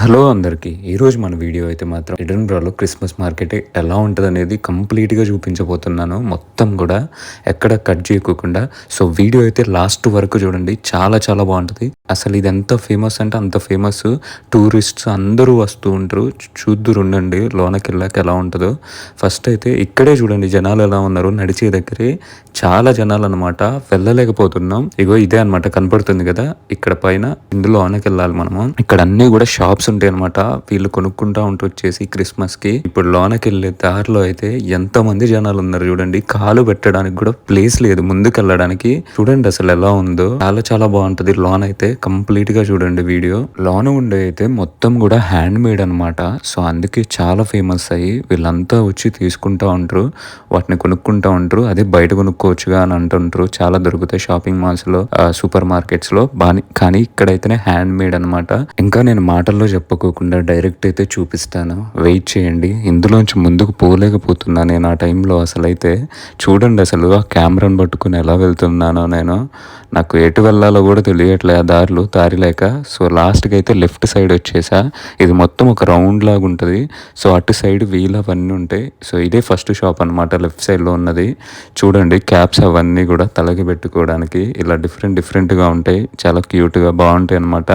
Hello అందరికీ. ఈరోజు మన వీడియో అయితే మాత్రం ఎడన్బ్రాలో క్రిస్మస్ మార్కెట్ ఎలా ఉంటుంది అనేది కంప్లీట్గా చూపించబోతున్నాను. మొత్తం కూడా ఎక్కడ కట్ చేయకోకుండా. సో వీడియో అయితే లాస్ట్ వరకు చూడండి. చాలా చాలా బాగుంటుంది. అసలు ఇది ఎంత ఫేమస్ అంటే అంత ఫేమస్. టూరిస్ట్స్ అందరూ వస్తూ ఉంటారు. చూద్దురు ఉండండి లోనకి వెళ్ళాక ఎలా ఉంటుందో. ఫస్ట్ అయితే ఇక్కడే చూడండి. జనాలు ఎలా ఉన్నారు? నడిచే దగ్గరే చాలా జనాలు అనమాట వెళ్ళలేకపోతున్నాం. ఇగో ఇదే అనమాట కనపడుతుంది కదా? ఇక్కడ పైన ఇందులోనకి వెళ్ళాలి మనము. ఇక్కడ అన్ని కూడా షాప్స్ ఉంటాయి అనమాట వీళ్ళు కొనుక్కుంటా ఉంటూ వచ్చేసి క్రిస్మస్కి ఇప్పుడు లోనకి వెళ్ళే దారిలో అయితే ఎంత మంది జనాలు ఉన్నారు చూడండి. కాలు పెట్టడానికి కూడా ప్లేస్ లేదు ముందుకు వెళ్ళడానికి చూడండి అసలు ఎలా ఉందో. చాలా చాలా బాగుంటది లోన్ అయితే. కంప్లీట్గా చూడండి వీడియో. లోన్ ఉండే అయితే మొత్తం కూడా హ్యాండ్ మేడ్ అనమాట సో అందుకే చాలా ఫేమస్ అయ్యి వీళ్ళంతా వచ్చి తీసుకుంటా ఉంటారు. వాటిని కొనుక్కుంటా ఉంటారు. అదే బయట కొనుక్కోవచ్చుగా అని అంటుంటారు. చాలా దొరుకుతాయి షాపింగ్ మాల్స్లో సూపర్ మార్కెట్స్లో బాని కానీ ఇక్కడైతేనే హ్యాండ్ మేడ్ అనమాట ఇంకా నేను మాటల్లో చెప్పుకోకుండా డైరెక్ట్ అయితే చూపిస్తాను. వెయిట్ చేయండి. ఇందులోంచి ముందుకు పోలేకపోతున్నా నేను ఆ టైంలో అసలు అయితే చూడండి అసలు ఆ కెమెరాను పట్టుకుని ఎలా వెళ్తున్నానో నేను. నాకు ఎటు వెళ్ళాలో కూడా తెలియట్లే ఆ దారిలో దారి లేక. సో లాస్ట్కి అయితే లెఫ్ట్ సైడ్ వచ్చేసా. ఇది మొత్తం ఒక రౌండ్ లాగా ఉంటుంది. సో అటు సైడ్ వీల్ అవన్నీ ఉంటాయి. సో ఇదే ఫస్ట్ షాప్ అనమాట లెఫ్ట్ సైడ్లో ఉన్నది. చూడండి క్యాప్స్ అవన్నీ కూడా తలకి పెట్టుకోవడానికి ఇలా డిఫరెంట్ డిఫరెంట్గా ఉంటాయి. చాలా క్యూట్గా బాగుంటాయి అనమాట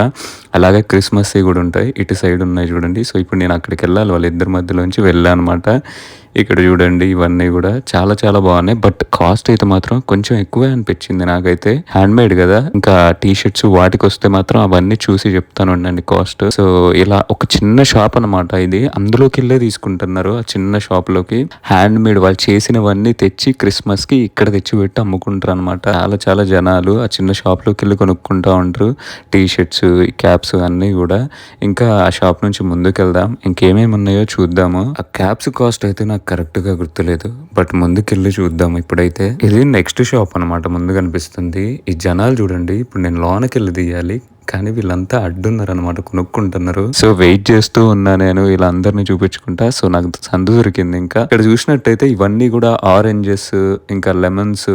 అలాగే క్రిస్మస్ కూడా ఉంటాయి. ఇటు సైడ్ ఉన్నాయి చూడండి. సో ఇప్పుడు నేను అక్కడికి వెళ్ళాలి. వాళ్ళిద్దరి మధ్యలోంచి వెళ్ళాను అనమాట ఇక్కడ చూడండి ఇవన్నీ కూడా చాలా చాలా బాగున్నాయి. బట్ కాస్ట్ అయితే మాత్రం కొంచెం ఎక్కువే అనిపించింది నాకైతే. హ్యాండ్ మేడ్ కదా. ఇంకా టీ షర్ట్స్ వాటికి వస్తే మాత్రం అవన్నీ చూసి చెప్తాను ఉండండి కాస్ట్. సో ఇలా ఒక చిన్న షాప్ అనమాట ఇది. అందులోకి వెళ్ళే తీసుకుంటున్నారు ఆ చిన్న షాప్లోకి హ్యాండ్ మేడ్ వాళ్ళు చేసినవన్నీ తెచ్చి క్రిస్మస్కి ఇక్కడ తెచ్చి పెట్టి అమ్ముకుంటారు అనమాట చాలా చాలా జనాలు ఆ చిన్న షాప్లోకి వెళ్ళి కొనుక్కుంటా ఉంటారు. టీ షర్ట్స్ క్యాప్స్ అన్నీ కూడా. ఇంకా ఆ షాప్ నుంచి ముందుకు వెళ్దాం ఇంకేమేమి ఉన్నాయో చూద్దాము. ఆ క్యాప్స్ కాస్ట్ అయితే నాకు కరెక్ట్గా గుర్తులేదు. బట్ ముందుకెళ్ళి చూద్దాం. ఇప్పుడైతే ఇది నెక్స్ట్ షాప్ అనమాట ముందు కనిపిస్తుంది. ఈ జనాలు చూడండి. ఇప్పుడు నేను లోనకి వెళ్ళి తీయాలి. కానీ వీళ్ళంతా అడ్డున్నారు అనమాట కొనుక్కుంటున్నారు. సో వెయిట్ చేస్తూ ఉన్నా నేను వీళ్ళందరినీ చూపించుకుంటా. సో నాకు సందు దొరికింది ఇంకా. ఇక్కడ చూసినట్టయితే ఇవన్నీ కూడా ఆరెంజెస్ ఇంకా లెమన్స్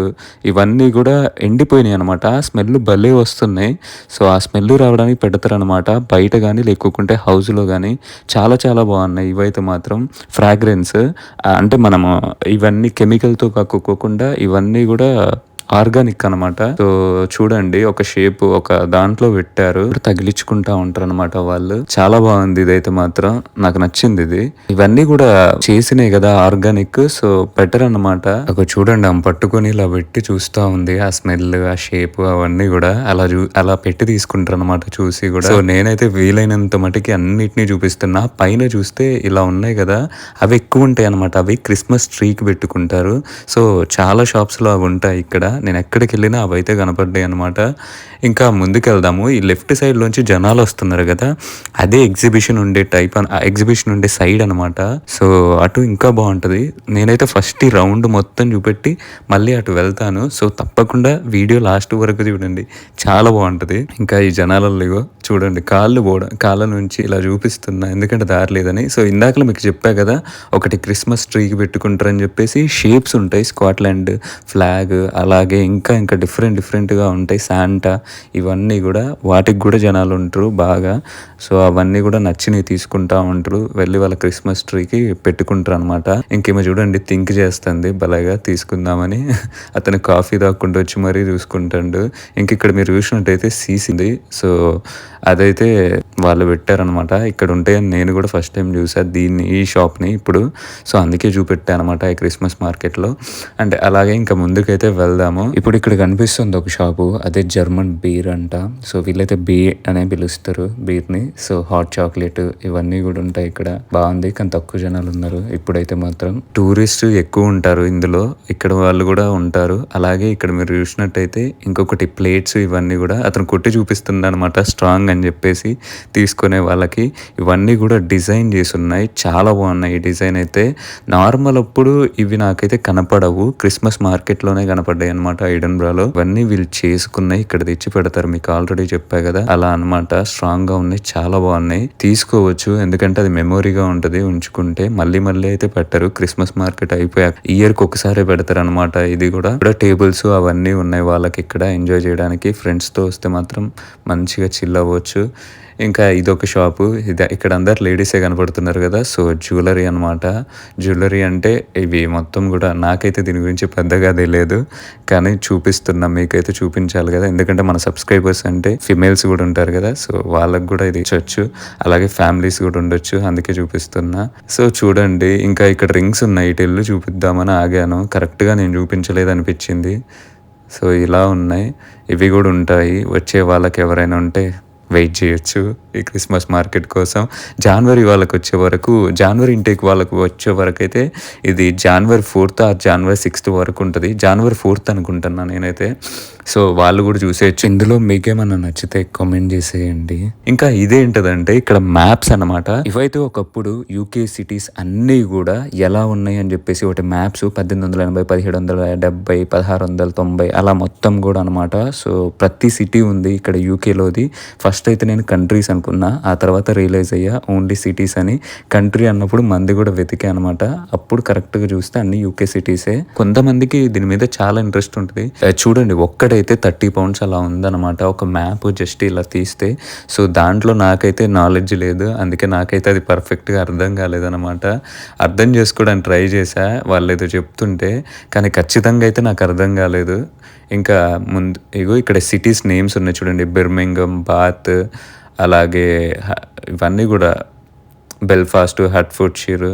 ఇవన్నీ కూడా ఎండిపోయినాయి అనమాట స్మెల్ భలే వస్తున్నాయి. సో ఆ స్మెల్ రావడానికి పెడతారనమాట బయట కానీ లేకుంటే హౌస్లో కానీ చాలా చాలా బాగున్నాయి. ఇవైతే మాత్రం ఫ్రాగ్రెన్స్ అంటే మనము ఇవన్నీ కెమికల్తో కాకోకుండా ఇవన్నీ కూడా ఆర్గానిక్ అనమాట సో చూడండి ఒక షేప్ ఒక దాంట్లో పెట్టారు. తగిలించుకుంటా ఉంటారు అనమాట వాళ్ళు. చాలా బాగుంది ఇదైతే మాత్రం. నాకు నచ్చింది ఇది. ఇవన్నీ కూడా చేసినాయి కదా ఆర్గానిక్. సో బెటర్ అనమాట ఒక చూడండి ఆమె పట్టుకొని ఇలా పెట్టి చూస్తా ఉంది. ఆ స్మెల్ ఆ షేప్ అవన్నీ కూడా అలా చూ అలా పెట్టి తీసుకుంటారు అనమాట చూసి కూడా. సో నేనైతే వీలైనంత మటుకి అన్నిటినీ చూపిస్తున్నా. పైన చూస్తే ఇలా ఉన్నాయి కదా. అవి ఎక్కువ ఉంటాయి అనమాట అవి క్రిస్మస్ ట్రీకి పెట్టుకుంటారు. సో చాలా షాప్స్లో అవి ఉంటాయి ఇక్కడ. నేను ఎక్కడికి వెళ్ళినా అవైతే కనపడ్డాయి అనమాట ఇంకా ముందుకెళ్దాము. ఈ లెఫ్ట్ సైడ్లోంచి జనాలు వస్తున్నారు కదా అదే ఎగ్జిబిషన్ ఉండే టైప్ ఎగ్జిబిషన్ ఉండే సైడ్ అనమాట సో అటు ఇంకా బాగుంటుంది. నేనైతే ఫస్ట్ ఈ రౌండ్ మొత్తం చూపెట్టి మళ్ళీ అటు వెళ్తాను. సో తప్పకుండా వీడియో లాస్ట్ వరకు చూడండి. చాలా బాగుంటుంది. ఇంకా ఈ జనాలలో చూడండి కాళ్ళు పోవడం కాళ్ళ నుంచి ఇలా చూపిస్తున్నా ఎందుకంటే దారి లేదని. సో ఇందాకలో మీకు చెప్పా కదా ఒకటి క్రిస్మస్ ట్రీకి పెట్టుకుంటారని చెప్పేసి షేప్స్ ఉంటాయి స్కాట్లాండ్ ఫ్లాగ్ అలాగే ఇంకా ఇంకా డిఫరెంట్ డిఫరెంట్గా ఉంటాయి శాంటా ఇవన్నీ కూడా వాటికి కూడా జనాలు ఉంటారు బాగా. సో అవన్నీ కూడా నచ్చినవి తీసుకుంటా ఉంటారు వెళ్ళి వాళ్ళ క్రిస్మస్ ట్రీకి పెట్టుకుంటారు అనమాట ఇంకేమో చూడండి థింక్ చేస్తుంది బలగా తీసుకుందామని. అతను కాఫీ దాక్కుంటూ వచ్చి మరీ చూసుకుంటాడు. ఇంక ఇక్కడ మీరు చూసినట్టయితే సీసింది సో అదైతే వాళ్ళు పెట్టారనమాట. ఇక్కడ ఉంటే నేను కూడా ఫస్ట్ టైం చూసా దీన్ని ఈ షాప్ని ఇప్పుడు. సో అందుకే చూపెట్టా అనమాట ఈ క్రిస్మస్ మార్కెట్లో అండ్ అలాగే ఇంకా ముందుకైతే వెళ్దాము. ఇప్పుడు ఇక్కడ కనిపిస్తుంది ఒక షాపు అదే జర్మన్ బీర్ అంట. సో వీళ్ళైతే బీ అనే పిలుస్తారు బీర్ని సో హాట్ చాక్లెట్ ఇవన్నీ కూడా ఉంటాయి ఇక్కడ. బాగుంది కానీ తక్కువ జనాలు ఉన్నారు. ఇప్పుడైతే మాత్రం టూరిస్ట్ ఎక్కువ ఉంటారు ఇందులో. ఇక్కడ వాళ్ళు కూడా ఉంటారు. అలాగే ఇక్కడ మీరు చూసినట్టయితే ఇంకొకటి ప్లేట్స్ ఇవన్నీ కూడా అతను కొట్టి చూపిస్తుంది అనమాట స్ట్రాంగ్ అని చెప్పేసి తీసుకునే వాళ్ళకి ఇవన్నీ కూడా డిజైన్ చేసి ఉన్నాయి. చాలా బాగున్నాయి ఈ డిజైన్ అయితే. నార్మల్ అప్పుడు ఇవి నాకైతే కనపడవు. క్రిస్మస్ మార్కెట్లోనే కనపడ్డాయి అనమాట ఐడన్బ్రాలో ఇవన్నీ వీళ్ళు చేసుకున్నాయి. ఇక్కడ తెచ్చి పెడతారు. మీకు ఆల్రెడీ చెప్పా కదా. అలా అనమాట స్ట్రాంగ్గా ఉన్నాయి. చాలా బాగున్నాయి. తీసుకోవచ్చు. ఎందుకంటే అది మెమొరీగా ఉంటది. ఉంచుకుంటే మళ్ళీ మళ్ళీ అయితే పెట్టరు. క్రిస్మస్ మార్కెట్ అయిపోయాక ఇయర్కి ఒకసారి పెడతారు అనమాట ఇది కూడా ఇక్కడ టేబుల్స్ అవన్నీ ఉన్నాయి. వాళ్ళకి ఇక్కడ ఎంజాయ్ చేయడానికి. ఫ్రెండ్స్తో వస్తే మాత్రం మంచిగా చిల్ అవ్వచ్చు. చూసుకోవచ్చు ఇంకా ఇదొక షాపు. ఇది ఇక్కడ అందరు లేడీసే కనపడుతున్నారు కదా. సో జ్యువెలరీ అనమాట జ్యువెలరీ అంటే ఇవి మొత్తం కూడా నాకైతే దీని గురించి పెద్దగా తెలియదు. కానీ చూపిస్తున్నా. మీకైతే చూపించాలి కదా. ఎందుకంటే మన సబ్స్క్రైబర్స్ అంటే ఫిమేల్స్ కూడా ఉంటారు కదా. సో వాళ్ళకి కూడా ఇది ఇచ్చొచ్చు. అలాగే ఫ్యామిలీస్ కూడా ఉండొచ్చు. అందుకే చూపిస్తున్నా. సో చూడండి. ఇంకా ఇక్కడ రింగ్స్ ఉన్నాయి. ఇటు చూపిద్దామని ఆగాను. కరెక్ట్గా నేను చూపించలేదు అనిపించింది. సో ఇలా ఉన్నాయి. ఇవి కూడా ఉంటాయి. వచ్చే వాళ్ళకి ఎవరైనా ఉంటే వెయిట్ చేయొచ్చు ఈ క్రిస్మస్ మార్కెట్ కోసం. జనవరి వాళ్ళకి వచ్చే వరకు జనవరి ఇంటేక్ వాళ్ళకు వచ్చే వరకు అయితే ఇది జనవరి ఫోర్త్ ఆ జనవరి సిక్స్త్ వరకు ఉంటుంది. జనవరి ఫోర్త్ అనుకుంటున్నాను నేనైతే. సో వాళ్ళు కూడా చూసేయచ్చు. ఇందులో మీకేమన్నా నచ్చితే కామెంట్ చేసేయండి. ఇంకా ఇదేంటదంటే ఇక్కడ మ్యాప్స్ అన్నమాట. ఇవైతే ఒకప్పుడు యూకే సిటీస్ అన్నీ కూడా ఎలా ఉన్నాయి అని చెప్పేసి ఒకటి మ్యాప్స్ పద్దెనిమిది వందల ఎనభై పదిహేడు వందల డెబ్బై పదహారు వందల తొంభై అలా మొత్తం కూడా అనమాట సో ప్రతి సిటీ ఉంది ఇక్కడ యూకేలోది ఫస్ట్ అయితే నేను కంట్రీస్ అనుకున్నా ఆ తర్వాత రియలైజ్ అయ్యా ఓన్లీ సిటీస్ అని. కంట్రీ అన్నప్పుడు మంది కూడా వెతికే అనమాట అప్పుడు కరెక్ట్గా చూస్తే అన్ని యూకే సిటీసే కొంతమందికి దీని మీద చాలా ఇంట్రెస్ట్ ఉంటుంది. చూడండి అయితే థర్టీ పౌండ్స్ అలా ఉందన్నమాట. ఒక మ్యాప్ జస్ట్ ఇలా తీస్తే. సో దాంట్లో నాకైతే నాలెడ్జ్ లేదు. అందుకే నాకైతే అది పర్ఫెక్ట్గా అర్థం కాలేదన్నమాట. అర్థం చేసుకోవడానికి ట్రై చేశా. వాళ్ళు ఏదో చెప్తుంటే కానీ ఖచ్చితంగా అయితే నాకు అర్థం కాలేదు. ఇంకా ముందు ఇగో ఇక్కడ సిటీస్ నేమ్స్ ఉన్నాయి చూడండి. బిర్మింగం బాత్ అలాగే ఇవన్నీ కూడా. బెల్ఫాస్ట్ హట్ఫుడ్షిర్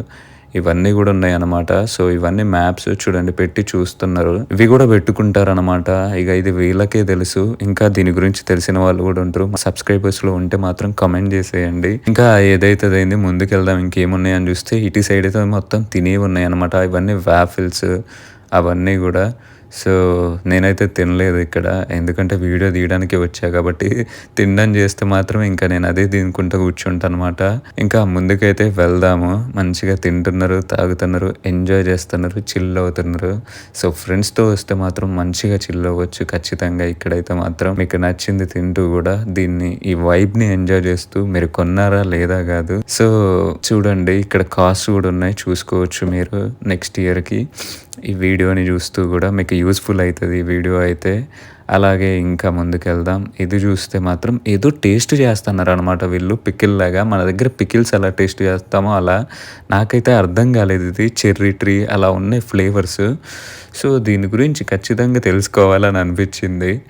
ఇవన్నీ కూడా ఉన్నాయి అనమాట సో ఇవన్నీ మ్యాప్స్ చూడండి పెట్టి చూస్తున్నారు. ఇవి కూడా పెట్టుకుంటారనమాట ఇక ఇది వీళ్ళకే తెలుసు. ఇంకా దీని గురించి తెలిసిన వాళ్ళు కూడా ఉంటారు. సబ్స్క్రైబర్స్లో ఉంటే మాత్రం కమెంట్ చేసేయండి. ఇంకా ఏదైతే అయింది ముందుకెళ్దాం. ఇంకేమున్నాయి అని చూస్తే ఇటు సైడ్ అయితే మొత్తం తినేవి ఉన్నాయి అనమాట ఇవన్నీ వ్యాఫిల్స్ అవన్నీ కూడా సో నేనైతే తినలేదు ఇక్కడ. ఎందుకంటే వీడియో తీయడానికి వచ్చా కాబట్టి తినడం చేస్తే మాత్రం ఇంకా నేను అదే తినుకుంటూ కూర్చుంటాను అనమాట ఇంకా ముందుకైతే వెళ్దాము. మంచిగా తింటున్నారు తాగుతున్నారు ఎంజాయ్ చేస్తున్నారు చిల్ అవుతున్నారు. సో ఫ్రెండ్స్తో వస్తే మాత్రం మంచిగా చిల్ అవ్వచ్చు ఖచ్చితంగా ఇక్కడైతే మాత్రం. మీకు నచ్చింది తింటూ కూడా దీన్ని ఈ వైబ్ని ఎంజాయ్ చేస్తూ మీరు కొన్నారా లేదా కాదు. సో చూడండి ఇక్కడ కాస్ట్ కూడా ఉన్నాయి. చూసుకోవచ్చు మీరు నెక్స్ట్ ఇయర్కి ఈ వీడియోని చూస్తూ కూడా మీకు యూస్ఫుల్ అవుతుంది ఈ వీడియో అయితే. అలాగే ఇంకా ముందుకెళ్దాం. ఇది చూస్తే మాత్రం ఏదో టేస్ట్ చేస్తున్నారు అనమాట వీళ్ళు. పికిల్ లాగా మన దగ్గర పికిల్స్ ఎలా టేస్ట్ చేస్తామో అలా. నాకైతే అర్థం కాలేదు ఇది. చెర్రీ ట్రీ అలా ఉన్నాయి ఫ్లేవర్స్ సో దీని గురించి ఖచ్చితంగా తెలుసుకోవాలని అనిపించింది.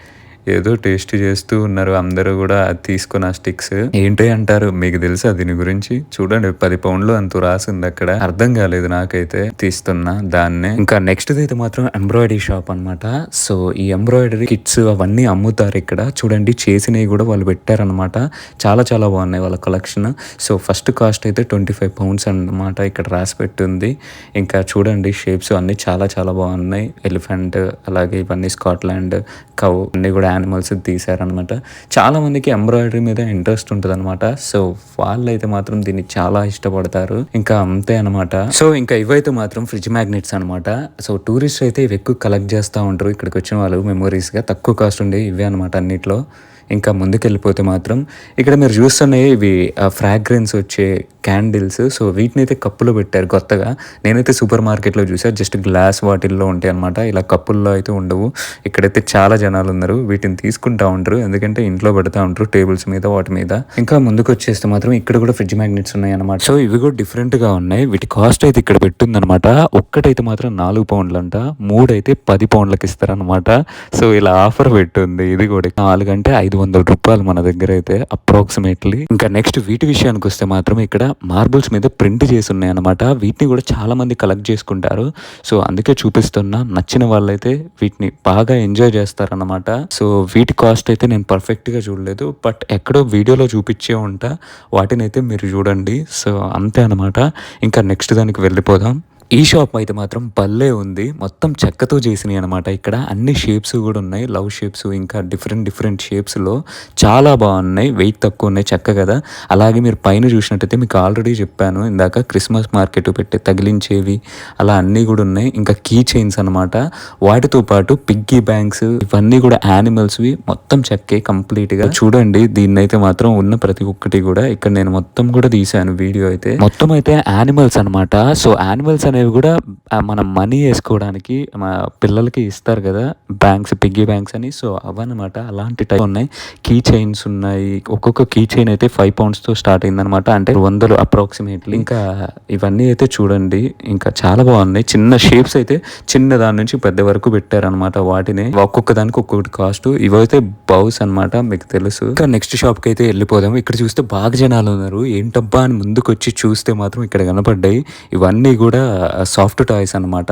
ఏదో టేస్ట్ చేస్తూ ఉన్నారు. అందరూ కూడా అది తీసుకున్న స్టిక్స్. ఏంటి అంటారు? మీకు తెలుసా దీని గురించి? చూడండి పది పౌండ్లు అంత రాసింది అక్కడ. అర్థం కాలేదు నాకైతే. తీస్తున్నా దాన్నే. ఇంకా నెక్స్ట్ అయితే మాత్రం ఎంబ్రాయిడరీ షాప్ అన్నమాట. సో ఈ ఎంబ్రాయిడరీ కిట్స్ అవన్నీ అమ్ముతారు ఇక్కడ. చూడండి చేసినవి కూడా వాళ్ళు పెట్టారనమాట చాలా చాలా బాగున్నాయి వాళ్ళ కలెక్షన్. సో ఫస్ట్ కాస్ట్ అయితే ట్వంటీ ఫైవ్ పౌండ్స్ అన్నమాట ఇక్కడ రాసి పెట్టింది. ఇంకా చూడండి షేప్స్ అన్నీ చాలా చాలా బాగున్నాయి. ఎలిఫెంట్ అలాగే ఇవన్నీ స్కాట్లాండ్ కవ్ అన్నీ కూడా యానిమల్స్ తీశారనమాట చాలా మందికి ఎంబ్రాయిడరీ మీద ఇంట్రెస్ట్ ఉంటుంది అనమాట సో వాళ్ళైతే మాత్రం దీన్ని చాలా ఇష్టపడతారు. ఇంకా అంతే అనమాట సో ఇంకా ఇవైతే మాత్రం ఫ్రిడ్జ్ మ్యాగ్నెట్స్ అనమాట సో టూరిస్ట్ అయితే ఇవి ఎక్కువ కలెక్ట్ చేస్తూ ఉంటారు. ఇక్కడికి వచ్చిన వాళ్ళు మెమొరీస్గా తక్కువ కాస్ట్ ఉండే ఇవే అనమాట అన్నిట్లో. ఇంకా ముందుకెళ్ళిపోతే మాత్రం ఇక్కడ మీరు చూస్తున్నాయి ఇవి ఫ్రాగ్రెన్స్ వచ్చే క్యాండిల్స్ సో వీటిని అయితే కప్పులో పెట్టారు కొత్తగా. నేనైతే సూపర్ మార్కెట్లో చూసా జస్ట్ గ్లాస్ వాటిల్లో ఉంటాయి అనమాట ఇలా కప్పుల్లో అయితే ఉండవు. ఇక్కడైతే చాలా జనాలు ఉన్నారు. వీటిని తీసుకుంటా ఉంటారు. ఎందుకంటే ఇంట్లో పెడతా ఉంటారు టేబుల్స్ మీద వాటి మీద. ఇంకా ముందుకు వచ్చేస్తే మాత్రం ఇక్కడ కూడా ఫ్రిడ్జ్ మ్యాగ్నెట్స్ ఉన్నాయి అనమాట సో ఇవి కూడా డిఫరెంట్గా ఉన్నాయి. వీటి కాస్ట్ అయితే ఇక్కడ పెట్టుందన్నమాట. ఒక్కటైతే మాత్రం నాలుగు పౌండ్లు అంట మూడైతే పది పౌండ్లకి ఇస్తారనమాట సో ఇలా ఆఫర్ పెట్టుంది. ఇది కూడా నాలుగు అంటే ఐదు వందల రూపాయలు మన దగ్గర అయితే అప్రాక్సిమేట్లీ ఇంకా నెక్స్ట్ వీటి విషయానికి వస్తే మాత్రం ఇక్కడ మార్బుల్స్ మీద ప్రింట్ చేసి ఉన్నాయి అనమాట వీటిని కూడా చాలా మంది కలెక్ట్ చేసుకుంటారు. సో అందుకే చూపిస్తున్నా నచ్చిన వాళ్ళైతే వీటిని బాగా ఎంజాయ్ చేస్తారన్నమాట. సో వీటి కాస్ట్ అయితే నేను పర్ఫెక్ట్గా చూడలేదు. బట్ ఎక్కడో వీడియోలో చూపించే ఉంటా. వాటిని అయితే మీరు చూడండి. సో అంతే అనమాట ఇంకా నెక్స్ట్ దానికి వెళ్ళిపోదాం. ఈ షాప్ అయితే మాత్రం భలే ఉంది. మొత్తం చెక్కతో చేసినాయి అనమాట ఇక్కడ అన్ని షేప్స్ కూడా ఉన్నాయి. లవ్ షేప్స్ ఇంకా డిఫరెంట్ డిఫరెంట్ షేప్స్లో చాలా బాగున్నాయి. వెయిట్ తక్కువ ఉన్నాయి చెక్క కదా. అలాగే మీరు పైన చూసినట్టయితే మీకు ఆల్రెడీ చెప్పాను. ఇందాక క్రిస్మస్ మార్కెట్ పెట్టి తగిలించేవి అలా అన్నీ కూడా ఉన్నాయి. ఇంకా కీ చైన్స్ అనమాట వాటితో పాటు పిగ్గీ బ్యాంక్స్ ఇవన్నీ కూడా యానిమల్స్వి మొత్తం చెక్కే కంప్లీట్గా చూడండి దీన్ని అయితే మాత్రం ఉన్న ప్రతి ఒక్కటి కూడా. ఇక్కడ నేను మొత్తం కూడా తీశాను వీడియో అయితే. మొత్తం అయితే యానిమల్స్ అన్నమాట. సో యానిమల్స్ అనేవి కూడా మన మనం మనీ వేసుకోవడానికి మా పిల్లలకి ఇస్తారు కదా బ్యాంక్స్ పిగ్గీ బ్యాంక్స్ అని. సో అవన్నమాట అలాంటి టైప్ ఉన్నాయి. కీ చైన్స్ ఉన్నాయి. ఒక్కొక్క కీ చైన్ అయితే ఫైవ్ పౌండ్స్తో స్టార్ట్ అయిందనమాట అంటే వందలు అప్రాక్సిమేట్లీ. ఇంకా ఇవన్నీ అయితే చూడండి. ఇంకా చాలా బాగున్నాయి. చిన్న షేప్స్ అయితే చిన్న దాని నుంచి పెద్ద వరకు పెట్టారనమాట వాటిని. ఒక్కొక్క దానికి ఒక్కొక్కటి కాస్ట్. ఇవైతే బౌస్ అన్నమాట మీకు తెలుసు. ఇంకా నెక్స్ట్ షాప్కి అయితే వెళ్ళిపోదాం. ఇక్కడ చూస్తే బాగా జనాలు ఉన్నారు. ఏంటబ్బా అని ముందుకు వచ్చి చూస్తే మాత్రం ఇక్కడ కనపడ్డాయి. ఇవన్నీ కూడా సాఫ్ట్ టాయ్స్ అనమాట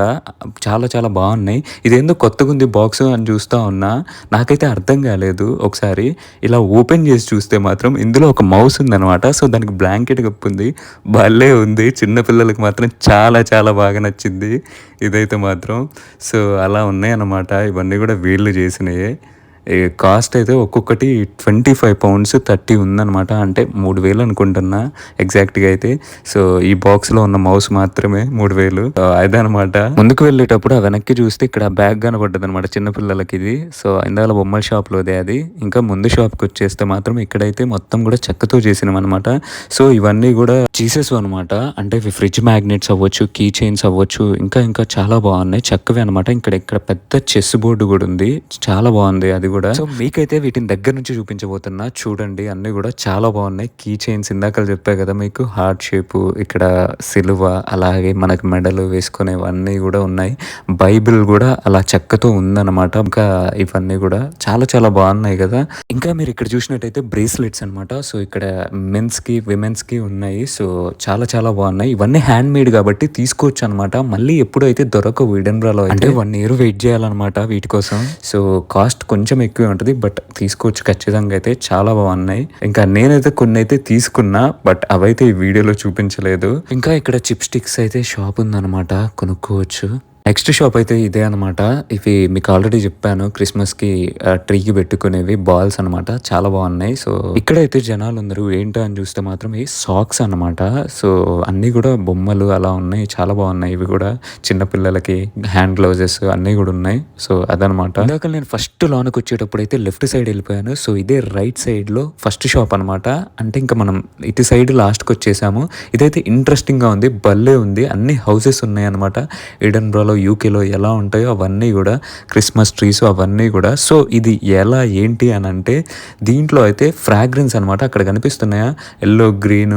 చాలా చాలా బాగున్నాయి. ఇదేందో కొత్తగా ఉంది బాక్స్ అని చూస్తూ ఉన్నా. నాకైతే అర్థం కాలేదు ఒకసారి. ఇలా ఓపెన్ చేసి చూస్తే మాత్రం ఇందులో ఒక మౌస్ ఉందనమాట సో దానికి బ్లాంకెట్ కప్పుంది. భలే ఉంది. చిన్నపిల్లలకి మాత్రం చాలా చాలా బాగా నచ్చింది. ఇదైతే మాత్రం. సో అలా ఉన్నాయి అన్నమాట. ఇవన్నీ కూడా వీళ్ళు చేసినాయి. కాస్ట్ అయితే ఒక్కొక్కటి ట్వంటీ ఫైవ్ పౌండ్స్ థర్టీ ఉందన్నమాట. అంటే మూడు వేలు అనుకుంటున్నా ఎగ్జాక్ట్గా అయితే. సో ఈ బాక్స్లో ఉన్న మౌస్ మాత్రమే మూడు వేలు. అదనమాట ముందుకు వెళ్ళేటప్పుడు ఆ వెనక్కి చూస్తే ఇక్కడ బ్యాగ్ కనబడ్డది అనమాట చిన్నపిల్లలకి ఇది. సో ఇందాక బొమ్మల షాప్లోదే అది. ఇంకా ముందు షాప్కి వచ్చేస్తే మాత్రం ఇక్కడైతే మొత్తం కూడా చెక్కతో చేసినాం అనమాట సో ఇవన్నీ కూడా చీసెస్ అనమాట అంటే ఇవి ఫ్రిడ్జ్ మ్యాగ్నెట్స్ అవ్వచ్చు కీ చైన్స్ అవ్వచ్చు ఇంకా ఇంకా చాలా బాగున్నాయి. చెక్కవి అనమాట ఇక్కడ ఇక్కడ పెద్ద చెస్ బోర్డు కూడా ఉంది. చాలా బాగుంది. అది కూడా. సో మీకైతే వీటిని దగ్గర నుంచి చూపించబోతున్నా చూడండి అన్ని కూడా చాలా బాగున్నాయి. కీ చైన్స్ ఇందాక చెప్పా కదా మీకు హార్ట్ షేప్ ఇక్కడ సిలువ అలాగే మనకి మెడలు వేసుకునేవన్నీ కూడా ఉన్నాయి. బైబిల్ కూడా అలా చెక్కతో ఉందన్నమాట. ఇంకా ఇవన్నీ కూడా చాలా చాలా బాగున్నాయి కదా. ఇంకా మీరు ఇక్కడ చూసినట్టయితే బ్రేస్లెట్స్ అన్నమాట. సో ఇక్కడ మెన్స్కి విమెన్స్కి ఉన్నాయి. సో చాలా చాలా బాగున్నాయి. ఇవన్నీ హ్యాండ్ మేడ్ కాబట్టి తీసుకోవచ్చు అనమాట మళ్ళీ ఎప్పుడైతే దొరకవు ఇడెన్బ్రాలో అంటే వన్ ఇయర్ వెయిట్ చేయాలన్నమాట వీటి కోసం. సో కాస్ట్ కొంచెం ఎక్కువే ఉంటుంది బట్ తీసుకోవచ్చు. ఖచ్చితంగా అయితే చాలా బాగున్నాయి ఇంకా నేనైతే కొన్ని అయితే తీసుకున్నా బట్ అవైతే ఈ వీడియోలో చూపించలేదు. ఇంకా ఇక్కడ చిప్ స్టిక్స్ అయితే షాప్ ఉందన్నమాట కొనుక్కోవచ్చు. నెక్స్ట్ షాప్ అయితే ఇదే అనమాట ఇవి మీకు ఆల్రెడీ చెప్పాను క్రిస్మస్కి ట్రీకి పెట్టుకునేవి బాల్స్ అన్నమాట. చాలా బాగున్నాయి. సో ఇక్కడైతే జనాలు అందరూ ఏంటో అని చూస్తే మాత్రం ఈ సాక్స్ అన్నమాట. సో అన్ని కూడా బొమ్మలు అలా ఉన్నాయి. చాలా బాగున్నాయి. ఇవి కూడా చిన్న పిల్లలకి హ్యాండ్ గ్లౌజెస్ అన్నీ కూడా ఉన్నాయి. సో అదనమాట ఇందాక నేను ఫస్ట్ లోనికి వచ్చేటప్పుడు అయితే లెఫ్ట్ సైడ్ వెళ్ళిపోయాను. సో ఇదే రైట్ సైడ్లో ఫస్ట్ షాప్ అన్నమాట. అంటే ఇంకా మనం ఇటు సైడ్ లాస్ట్కి వచ్చేసాము. ఇదైతే ఇంట్రెస్టింగ్గా ఉంది. భలే ఉంది. అన్ని హౌసెస్ ఉన్నాయి అనమాట ఈడన్ బ్రాలో యూకేలో ఎలా ఉంటాయో అవన్నీ కూడా క్రిస్మస్ ట్రీస్ అవన్నీ కూడా. సో ఇది ఎలా ఏంటి అని అంటే దీంట్లో అయితే ఫ్రాగ్రెన్స్ అనమాట అక్కడ కనిపిస్తున్నాయా? ఎల్లో గ్రీన్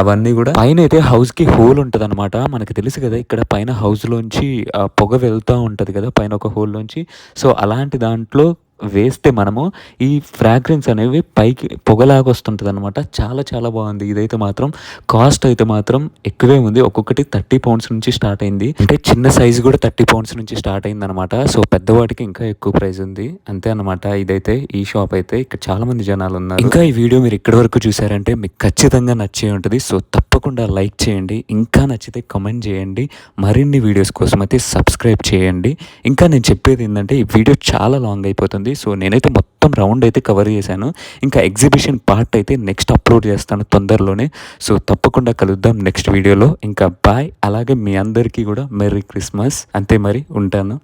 అవన్నీ కూడా. పైన అయితే హౌస్కి హోల్ ఉంటుంది అనమాట మనకి తెలుసు కదా ఇక్కడ పైన హౌస్లోంచి పొగ వెళ్తూ ఉంటుంది కదా పైన ఒక హోల్లోంచి సో అలాంటి దాంట్లో వేస్తే మనము ఈ ఫ్రాగ్రెన్స్ అనేవి పైకి పొగలాగా వస్తుంటుంది అనమాట చాలా చాలా బాగుంది. ఇదైతే మాత్రం కాస్ట్ అయితే మాత్రం ఎక్కువే ఉంది. ఒక్కొక్కటి థర్టీ పౌండ్స్ నుంచి స్టార్ట్ అయింది. అంటే చిన్న సైజు కూడా థర్టీ పౌండ్స్ నుంచి స్టార్ట్ అయింది అనమాట సో పెద్దవాటికి ఇంకా ఎక్కువ ప్రైస్ ఉంది. అంతే అనమాట ఇదైతే ఈ షాప్ అయితే. ఇక్కడ చాలా మంది జనాలు ఉన్నారు. ఇంకా ఈ వీడియో మీరు ఇక్కడి వరకు చూసారంటే మీకు ఖచ్చితంగా నచ్చే ఉంటుంది. సో తప్పకుండా లైక్ చేయండి. ఇంకా నచ్చితే కమెంట్ చేయండి. మరిన్ని వీడియోస్ కోసం అయితే సబ్స్క్రైబ్ చేయండి. ఇంకా నేను చెప్పేది ఏంటంటే ఈ వీడియో చాలా లాంగ్ అయిపోతుంది. సో నేనైతే మొత్తం రౌండ్ అయితే కవర్ చేశాను. ఇంకా ఎగ్జిబిషన్ పార్ట్ అయితే నెక్స్ట్ అప్లోడ్ చేస్తాను తొందరలోనే. సో తప్పకుండా కలుద్దాం నెక్స్ట్ వీడియోలో. ఇంకా బాయ్. అలాగే మీ అందరికీ కూడా. Merry Christmas. అంతే మరి. ఉంటాను.